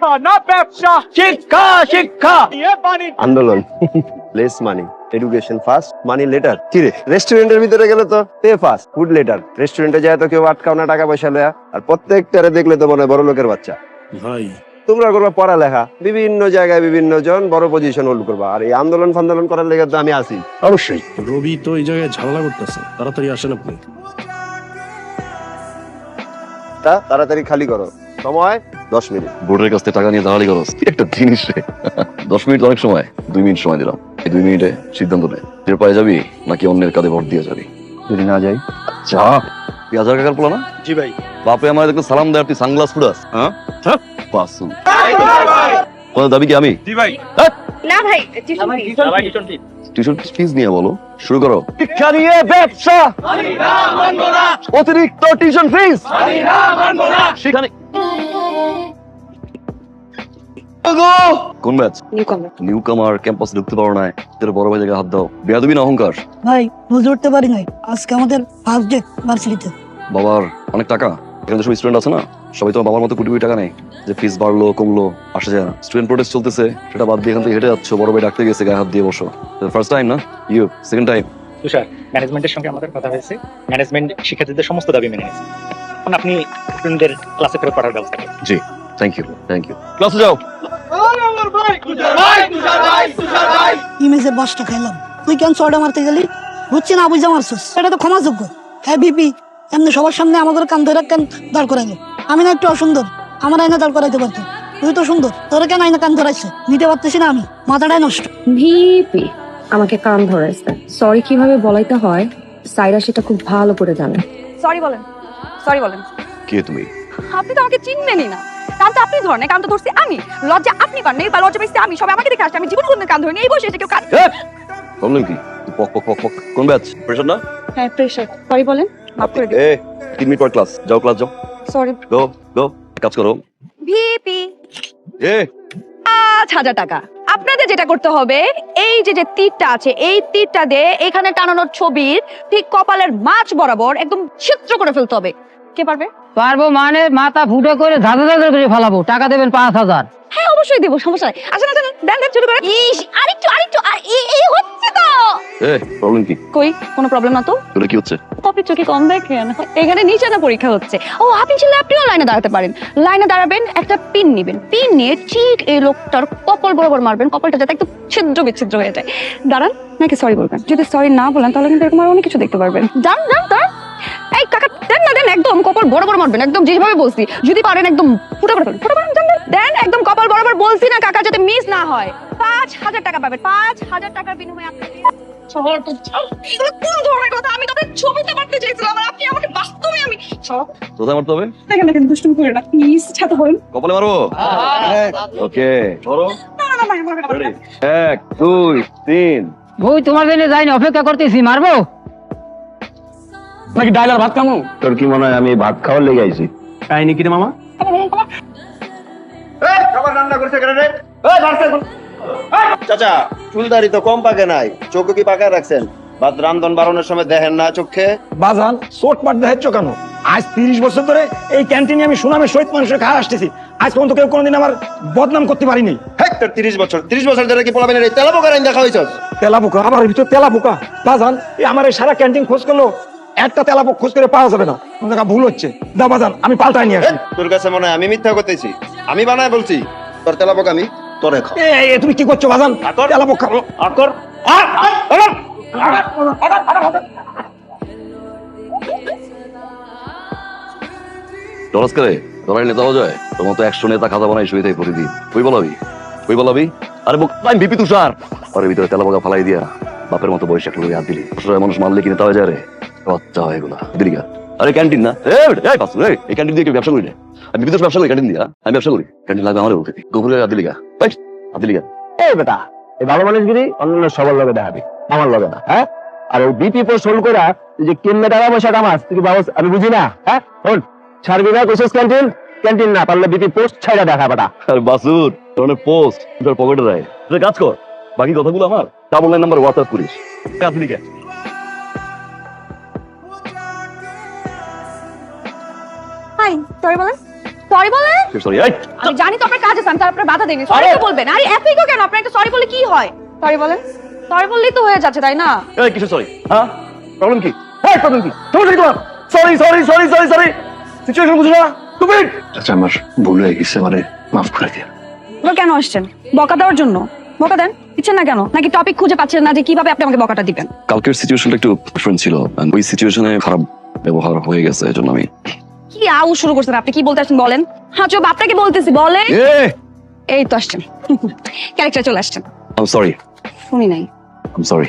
শিক্ষা না ব্যবসা? শিক্ষা শিক্ষা। আন্দোলন। Less money education first money later কি রে? রেস্টুরেন্টের ভিতরে গেলে তো পে ফার্স্ট ফুড লেটার রেস্টুরেন্টে যায় তো কেউ আটকাও না টাকা পয়সা লয়া। আর প্রত্যেকটারে দেখলে তো মনে হয় বড় লোকের বাচ্চা। ভাই। তোমরা করবা পড়ালেখা। বিভিন্ন জায়গায় বিভিন্ন জন বড় পজিশন হোল্ড করবা। আর এই আন্দোলন ফান্দোলন করার লেগে তো আমি আছি। অবশ্যই। রবি তো এই জায়গায় ঝামেলা করতেছে। তাড়াতাড়ি আসেন আপনি। তা তাড়াতাড়ি খালি করো। সময়? দশ মিনিট। বোর্ডের কাছ থেকে টাকা নিয়ে দাঁড়ালি কি একটা জিনিস রে। দশ মিনিট অনেক সময়। দুই মিনিট সময় দিলাম। এই দুই মিনিটে সিদ্ধান্ত নে। টের পায়ে যাবি নাকি অন্যের কাঁধে ভোট দিয়ে যাবি? যদি না যাই। যা তুই হাজার কাকার পোলা না? জি ভাই। বাপে আমার দেখতে সালাম দেয় তুই সানগ্লাস ফুরাস হ্যাঁ? বাসু তোমার দাবি কি আমি? জি ভাই। না ভাই টিউশন টিউশন ফিস নিয়ে বলো। শুরু করো। শিক্ষা নিয়ে ব্যবসা। অতিরিক্ত টিউশন ফিস কোন ব্যাচ? নিউ কামার ক্যাম্পাসে ঢুকতে পারো না। তোর বড় ভাই জায়গায় হাত দাও। বেয়াদবি না অহংকার? ভাই বুঝে উঠতে পারি নাই। আজকে আমাদের ফার্স্ট ডে ভার্সিটিতে বাবার অনেক টাকা। এখানে সব স্টুডেন্ট আছে না? সবাই তো বাবার মতো কোটি কোটি টাকা নেই যে ফিস বাড়লো কমলো আসা যায় না। স্টুডেন্ট প্রোটেস্ট চলতেছে। সেটা বাদ দিয়ে এখান থেকে হেঁটে যাচ্ছ। বড় ভাই ডাকতে গেছে গায়ে হাত দিয়ে বসো। ফার্স্ট টাইম না? ইউ সেকেন্ড টাইম তুষার ম্যানেজমেন্টের সঙ্গে আমাদের কথা হয়েছে। ম্যানেজমেন্ট শিক্ষার্থীদের সমস্ত দাবি মেনে নিয়েছে। এখন আপনি স্টুডেন্টদের ক্লাসে ফেরত পাঠার ব্যবস্থা করুন। থ্যাংক ইউ থ্যাংক ইউ ক্লাসে যাও। ইমেজের বাসটা খাইলাম তুই কেন চড়া মারতে গেলি? বুঝছি না বুঝা মারছিস। এটা তো ক্ষমাযোগ্য। হ্যাঁ বিপি এমনি সবার সামনে আমাদের কান ধরে কেন দাঁড় করাইলো? আমি না একটু অসুন্দর। আমার আইনা দাঁড় করাইতে পারতো। তুই তো সুন্দর। তোর কেন আইনা কান ধরাইছে? নিতে পারতেছি না আমি। মাথাটাই নষ্ট। ভিপি আমাকে কান ধরেছে সরি কীভাবে বলাইতে হয়? সাইরা সেটা খুব ভালো করে জানে। সরি বলেন। সরি বলেন। কে তুমি? আপনি তো আমাকে চিনবেনই না। কান তো আপনি ধরেন কান তো ধরছি আমি। লজ্জা আপনি করেন বা লজ্জা পেয়েছি আমি সবাই আমাকে দেখে আসছে আমি জীবন কোনদিন কান ধরিনি এই বসে এসে কেউ কান প্রবলেম কি? পক পক পক পক কোন ব্যাচ? প্রেশার না? হ্যাঁ প্রেশার সরি বলেন মাফ করে দিন। এ তিন মিনিট পর ক্লাস যাও ক্লাস যাও। সরি গো গো কাজ করো। ভিপি এ। পাঁচ হাজার টাকা। আপনাদের যেটা করতে হবে এই যে যে তীরটা আছে এই তীরটা দিয়ে এখানে টানানোর ছবির ঠিক কপালের মাছ বরাবর একদম চিত্র করে ফেলতে হবে। কে পারবে? পারব মানে মাথা ফুটো করে ধাঁধা ধাঁধা করে ফেলাবো। টাকা দেবেন পাঁচ হাজার। হ্যাঁ অবশ্যই দেবো সমস্যা নাই। আসেন আসেন দেন দেন শুরু করে। ইস আরেকটু আরেকটু আর এই এই হচ্ছে তো। এ প্রবলেম কি? কই কোনো প্রবলেম না তো? তোরা কি হচ্ছে? কপি চোখে কম দেখেন এখানে নিচে না পরীক্ষা হচ্ছে। ও আপনি ছিল আপনিও লাইনে দাঁড়াতে পারেন। লাইনে দাঁড়াবেন একটা পিন নেবেন। পিন নিয়ে ঠিক এই লোকটার কপাল বরাবর মারবেন। কপালটা যাতে একটু ছিদ্র বিচ্ছিদ্র হয়ে যায়। দাঁড়ান নাকি সরি বলবেন। যদি সরি না বলেন তাহলে কিন্তু এরকম আর অনেক কিছু দেখতে পারবেন। যান যান দাঁড়ান। এই কাকা দেন না দেন একদম কপাল বরাবর মারবেন একদম যেভাবে বলছি। যদি পারেন একদম ফুটো করে ফেলুন ফুটো করে দেন একদম কপাল বরাবর বলছি না কাকা যাতে মিস না হয়। পাঁচ হাজার টাকা পাবেন পাঁচ হাজার টাকার বিনিময়ে আপনাকে এগুলো কোন ধরনের কথা? আমি তোদের ছবিতে পারতে চাইছিলাম আর আপনি আমাকে বাস্তবে আমি সব মারতে হবে? দেখেন দেখেন দুষ্টুমি করে না প্লিজ ছাতা বলুন কপালে মারবো? ওকে ধরো। না না না মারবে না, মারবে না। এক দুই তিন। ওই তোমার জন্য যাইনি অপেক্ষা করতেছি মারবো? নাকি ডাইলার ভাত খামু? তোর কি মনে হয় আমি ভাত খাওয়ার লেগে আইছি? তাই নাকি রে মামা? খাবার রান্না করছে কেন রে? চাচা চুলদারি তো কম পাকে নাই চোখ কি পাকায় রাখছেন? ভাত রান্ধন বারণের সময় দেখেন না চোখে? বাজান চোট পাট দেখাচ্ছ কেন? আজ তিরিশ বছর ধরে এই ক্যান্টিনে আমি সুনামের সহিত মানুষের খাওয়া আসতেছি। আজ পর্যন্ত কেউ কোনোদিন আমার বদনাম করতে পারিনি। হ্যাঁ তোর তিরিশ বছর তিরিশ বছর ধরে কি পোলাবেন এই তেলা পোকার দেখা হয়েছ তেলা পোকা আমার ভিতর তেলা পোকা বাজান এই আমার এই সারা ক্যান্টিন খোঁজ করল। একটা তেলা পোকা খোঁজ করে পাওয়া যাবে না জায়গা ভুল হচ্ছে দা বাজান আমি পাল্টাই নিয়ে আসি তোর কাছে মনে হয় আমি মিথ্যা করতেছি আমি বানায় বলছি তোর তেলা পোকা আমি তোরে খা এ, তুমি কি করছ বাজান তেলা পোকা আকর ডরাস করে ডরাই নেতা হওয়া যায় তোমার তো একশো নেতা খাতা বানাই শুয়ে থাকে প্রতিদিন ওই বলাবি ওই বলাবি আরে বক আমি বিপি তুষার আরে ভিতরে তেলা পোকা ফালাই দিয়া বাপের মতো বয়স একটা হাত দিলি। মানুষ মারলে কি নেতা হয়ে যায় রে বাচ্চা হয় এগুলা। দিলি আরে ক্যান্টিন না। এই ক্যান্টিন দিয়ে ব্যবসা করি না। আমি বিদেশ ব্যবসা করি ক্যান্টিন দিয়া আমি ব্যবসা করি। ক্যান্টিন লাগবে আমার গোবরে হাত দিলি গা। হাত দিলি গা। এই বেটা এই ভালো মানুষগিরি সবার লগে দেখাবি আমার লগে না হ্যাঁ? আর ওই বিপি পোস্ট হোল্ড করা যে কেমনে টাকা পয়সা কামাস তুই আমি বুঝি না হ্যাঁ? শোন সার্বি ভাই কোশেস ক্যান্টিন? ক্যান্টিন না পারলে বিপি পোস্ট ছাইরা দেখা বেটা। আর বাসুর তোর পোস্ট তোর পকেটে তুই কাজ কর বাকি কথাগুলো আমার। ডাবল লাইন নাম্বার হোয়াটসঅ্যাপ করিস। হাত দিলি গা হাই সরি বলেন? সরি বলেন? সরি আমি জানি তো আপনার কাজ আছে আমি তার বাধা দেইনি সরি তো বলবেন। আরে এত ইগো কেন? আপনার একটা সরি বলে কি হয়? সরি বলেন। সরি বললেই তো হয়ে যাচ্ছে তাই না? এই কিসের সরি হ্যাঁ? প্রবলেম কি? প্রবলেম কি? সমস্যা কি তোমার? Sorry sorry sorry sorry sorry situation বুঝো না। তুমি আচ্ছা আমার ভুল হয়ে গেছে মানে মাফ করে কেন আসছেন? বকা দেওয়ার জন্য? বকা দেন? দিচ্ছেন না কেন? নাকি টপিক খুঁজে পাচ্ছেন না যে কীভাবে আপনি আমাকে বকাটা দিবেন? কালকের সিচুয়েশনটা একটু ডিফারেন্ট ছিল and ওই সিচুয়েশনে খারাপ ব্যবহার হয়ে গেছে এজন্য আমি কি আউ শুরু করছেন আপনি? কি বলতে আসছেন? বলেন। হ্যাঁ চুপ আপনাকে বলতেছি বলে এ! এই তো আসছেন। ক্যারেক্টার চলে আসছেন। আই সরি শুনি নাই। I sorry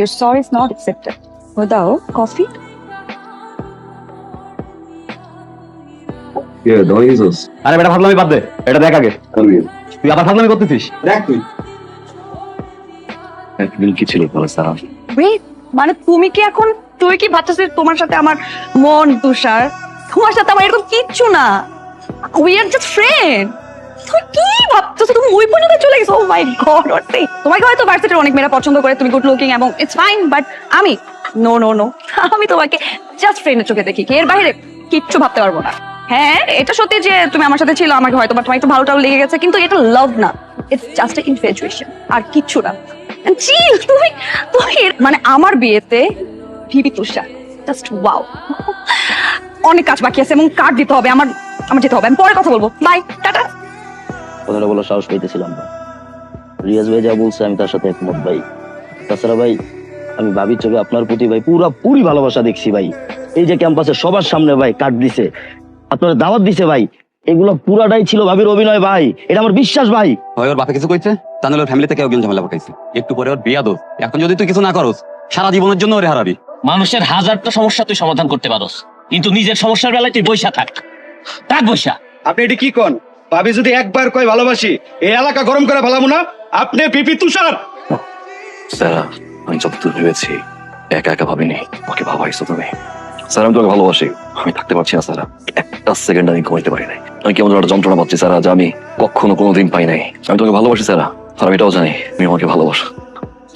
your sorry is not accepted. Without coffee? Yeah দই ইজস আরে বেটা ফাজলামি বাদ দে। এটা দেখ আগে। তুই আবার ফাজলামি করতেছিস? দেখ তুই। একদিন কি ছিল বলে স্যার Wait, মানে তুমি কি এখন তুই কি ভাবছিস তোমার সাথে আমার মন তুষার? তোমার সাথে আমার এরকম কিচ্ছু না। উই আর জাস্ট ফ্রেন্ড তুমি কি ভাবছ তুমি ওই পর্যন্ত চলে গেছো। ও মাই গড অর্থে তোমাকে হয়তো ভার্সিটির অনেক মেয়েরা পছন্দ করে তুমি গুড লুকিং এবং ইটস ফাইন বাট আমি নো নো নো আমি তোমাকে জাস্ট ফ্রেন্ডের চোখে দেখি। এর বাইরে কিচ্ছু ভাবতে পারব না। হ্যাঁ এটা সত্যি যে তুমি আমার সাথে ছিল, আমাকে হয়তো বা তোমার একটু ভালোটাও লেগে গেছে, কিন্তু এটা লাভ না। ইটস জাস্ট ইনফেচুয়েশন আর কিচ্ছু না। চিল তুমি তুমি মানে আমার বিয়েতে ভিবি তুষার জাস্ট ওয়াও অনেক কাজ বাকি আছে এবং কার্ড দিতে হবে, আমার আমার যেতে হবে। আমি পরে কথা বলব। Bye tata. কথাটা বলার সাহস পাইতেছিলাম না। রিয়াজ ভাই যা বলছে, আমি তার সাথে একমত ভাই। তাছাড়া ভাই, আমি ভাবির চোখে আপনার প্রতি ভাই পুরা পুরি ভালোবাসা দেখছি ভাই। এই যে ক্যাম্পাসে সবার সামনে ভাই কার্ড দিছে আপনার দাওয়াত দিছে ভাই। এগুলো পুরাটাই ছিল ভাবির অভিনয় ভাই। এটা আমার বিশ্বাস ভাই। হয় ওর বাপে কিছু কইছে? তা নাহলে ওর ফ্যামিলিতে কেউ গেল ঝামেলা পাকাইছে একটু পরে ওর বিয়া দোষ এখন যদি তুই কিছু না করস সারা জীবনের জন্য ওরে হারাবি। মানুষের হাজারটা সমস্যা তুই সমাধান করতে পারস। কিন্তু নিজের সমস্যার বেলায় তুই বৈশা থাক। থাক বৈশা আপনি এটা কি কন? ভাবি যদি একবার কয় ভালোবাসি এই এলাকা গরম করে ভালামু না? আপনি পিপি তুষার। স্যার আমি যতদূর ভেবেছি একা একা ভাবিনি। ওকে ভাবাইছো তুমি। স্যার, আমি তোমাকে ভালোবাসি। আমি থাকতে পারছি না, স্যার। একটা সেকেন্ড আমি ঘুমাইতে পারি নাই। আমি কেমন একটা যন্ত্রণা পাচ্ছি, স্যার আজ আমি কখনো কোনোদিন পাই নাই? আমি তোমাকে ভালোবাসি, স্যার। আর আমি এটাও জানি, তুমি আমাকে ভালোবাসো।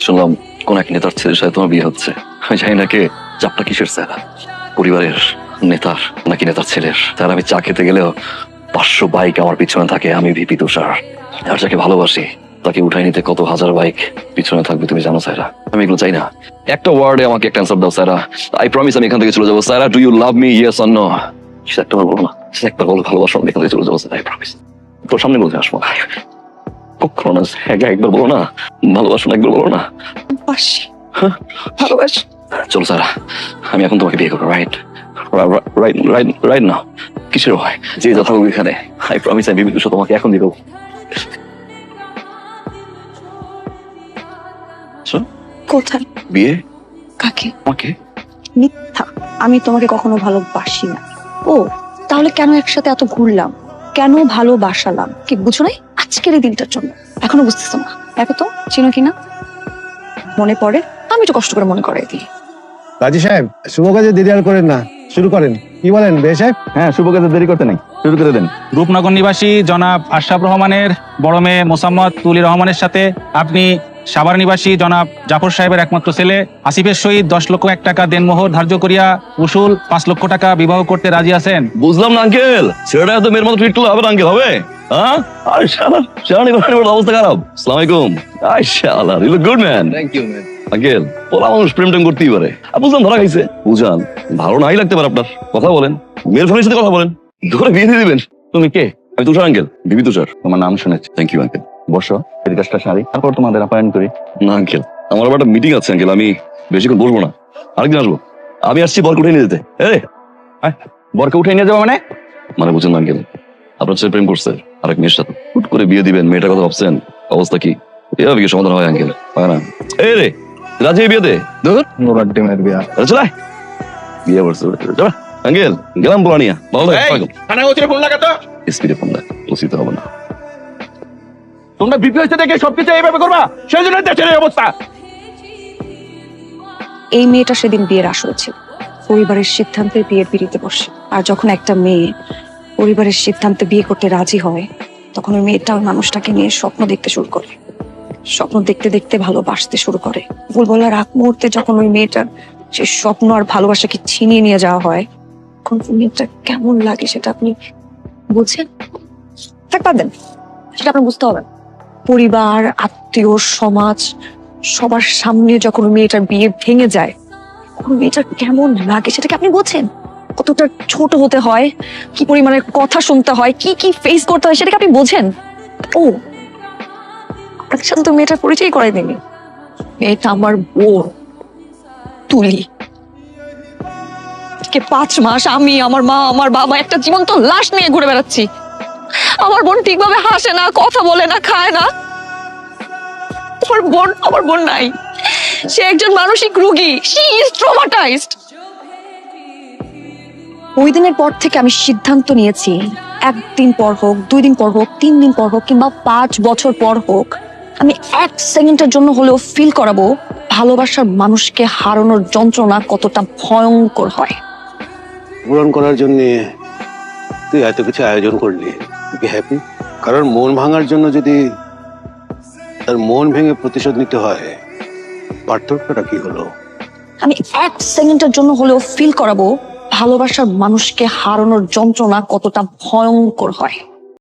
শুনলাম, কোন এক নেতার ছেলের সাথে তোমার বিয়ে হচ্ছে। আমি জানি না কে চাপটা কিসের, স্যার? পরিবারের নেতার নাকি নেতার ছেলের? স্যার, আমি চা খেতে গেলেও পাঁচশো বাইক আমার পিছনে থাকে, আমি ভিপি তুষার। আর যাকে ভালোবাসি, তাকে উঠাই নিতে কত হাজার বাইক পিছনে থাকবে তুমি জানো, স্যারা। আমি এগুলো চাই না। একটা ওয়ার্ডে আমাকে একটা অ্যান্সার দাও স্যারা আই প্রমিস আমি এখান থেকে চলে যাব। Sarah do you love me yes or no একটা বলো না। বলো ভালোবাসো আমি এখান থেকে চলে যাব স্যার আই প্রমিস তোর সামনে বলতে আসব। কখনো না একা একবার বলো না। ভালোবাসো না একবার বলো না। ভালোবাসি। চলো স্যারা আমি এখন তোমাকে বিয়ে করব রাইট রাইট রাইট রাইট না কিসের হয় যে যা থাকুক এখানে আই প্রমিস আমি তোমাকে এখন দিয়ে দেবো কোথায়? বিয়ে? কাকে? আমাকে মিথ্যা। আমি তোমাকে কখনো ভালোবাসি না। ও তাহলে কেন একসাথে এত ঘুরলাম? কেন ভালোবাসালাম? কি বুঝো নাই? আজকের এই দিনটার জন্য। এখনও বুঝতেছো না? দেখো তো চিনো কিনা? মনে পড়ে? আমি একটু কষ্ট করে মনে করাই দিই। রাজি সাহেব শুভ কাজে দেরি আর করেন না। শুরু করেন। কি বলেন বে সাহেব? হ্যাঁ শুভ কাজে দেরি করতে নাই। শুরু করে দেন। রূপনগর নিবাসী জনাব আশরাফ রহমানের বড় মেয়ে মোসাম্মদ তুলি রহমানের সাথে আপনি সাভার নিবাসী জনাব জাফর সাহেবের একমাত্র ছেলে আসিফের সহিত দশ লক্ষ এক টাকা দেনমোহর ধার্য করিয়া উসুল পাঁচ লক্ষ টাকা বিবাহ করতে রাজি আছেন। বুঝলাম না আঙ্কেল। ছেলেটা এত মেয়ের মতো ট্রিট করলে হবে না আঙ্কেল হবে? হ্যাঁ? আর সারা সারা নিবাসের অবস্থা খারাপ। সালাম আলাইকুম। আই শালা you look good man thank you ma'am uncle পোলা মানুষ প্রেম টেম করতেই পারে। বুঝলাম ধরা খাইছে। বুঝান ভালো নাই লাগতে পারে আপনার। কথা বলেন। মেয়ের ফ্যামিলির সাথে কথা বলেন। ধরে বিয়ে দিয়ে দিবেন। তুমি কে? আমি তুষার আঙ্কেল। বিবি তুষার। তোমার নাম শুনেছি। থ্যাংক ইউ আঙ্কেল বসো এই কাজটা সারি। তারপর তোমাদের অ্যাপয়েন্ট করি। না আঙ্কেল আমার আবার একটা মিটিং আছে আঙ্কেল আমি বেশিক্ষণ বলব না। আরেকদিন আসব। আমি আসছি বরকে উঠে নিয়ে যেতে। এ বরকে উঠে নিয়ে যাব মানে? মানে বুঝেন না আঙ্কেল আপনার ছেলে প্রেম করছে আরেক মেয়ের সাথে। হুট করে বিয়ে দিবেন মেয়েটার কথা ভাবছেন অবস্থা কি? এভাবে কি সমাধান হয় আঙ্কেল? হয় না। এই রে রাজি বিয়ে দে দূর নোরার ডিমের বিয়া। চলে বিয়ে করছে চলে। আঙ্কেল গেলাম পোলা নিয়া ভালো লাগে থানায় ওদের ফোন লাগাতো স্পিডে ফোন দেয় উচিত হবে না। তোমরা বিপি হইতে দেখে সবকিছু এইভাবে করবা? সেই জন্য দেশের এই অবস্থা। এই মেয়েটা সেদিন বিয়ের আসর ছিল। পরিবারের সিদ্ধান্তে বিয়ের পিড়িতে বসে। আর যখন একটা মেয়ে পরিবারের সিদ্ধান্তে বিয়ে করতে রাজি হয়, তখন ওই মেয়েটা ওই মানুষটাকে নিয়ে স্বপ্ন দেখতে শুরু করে। স্বপ্ন দেখতে দেখতে ভালোবাসতে শুরু করে। ভুল বলার আগ মুহূর্তে যখন ওই মেয়েটার সে স্বপ্ন আর ভালোবাসাকে ছিনিয়ে নিয়ে যাওয়া হয়, তখন ওই মেয়েটা কেমন লাগে সেটা আপনি বুঝছেন থাক দেন। সেটা আপনার বুঝতে হবে না। পরিবার, আত্মীয়, সমাজ, সবার সামনে যখন মেয়েটার বিয়ে ভেঙে যায়, তখন মেয়েটার কেমন লাগে সেটাকে আপনি বোঝেন? কতটা ছোট হতে হয়, কি পরিমাণের কথা শুনতে হয়, কি কি ফেস করতে হয় সেটাকে আপনি বোঝেন? ও আপনাদের সাথে তো মেয়েটার পরিচয় করাই দেয়নি। মেয়েটা আমার বোন, তুলি। পাঁচ মাস আমি, আমার মা, আমার বাবা একটা জীবন্ত লাশ নিয়ে ঘুরে বেড়াচ্ছি। আমার বোন ঠিকভাবে হাসে না কথা বলে না খায় না। আমার বোন আমার বোন নাই। সে একজন মানসিক রোগী। শি ইজ ট্রমাটাইজড ওই দিনের পর থেকে আমি সিদ্ধান্ত নিয়েছি একদিন পর হোক দুই দিন পর হোক তিন দিন পর হোক কিংবা পাঁচ বছর পর হোক আমি এক সেকেন্ডের জন্য হলেও ফিল করাবো ভালোবাসার মানুষকে হারানোর যন্ত্রণা কতটা ভয়ঙ্কর হয়। পূরণ করার জন্য তুই এত কিছু আয়োজন করলি। হ্যাপি কারণ মন ভাঙার জন্য যদি তার মন ভেঙে প্রতিশোধ নিতে হয়, পার্থক্যটা কি হলো? আমি এক সেকেন্ডের জন্য হলেও ফিল করাবো, ভালোবাসার মানুষকে হারানোর যন্ত্রণা কতটা ভয়ঙ্কর হয়।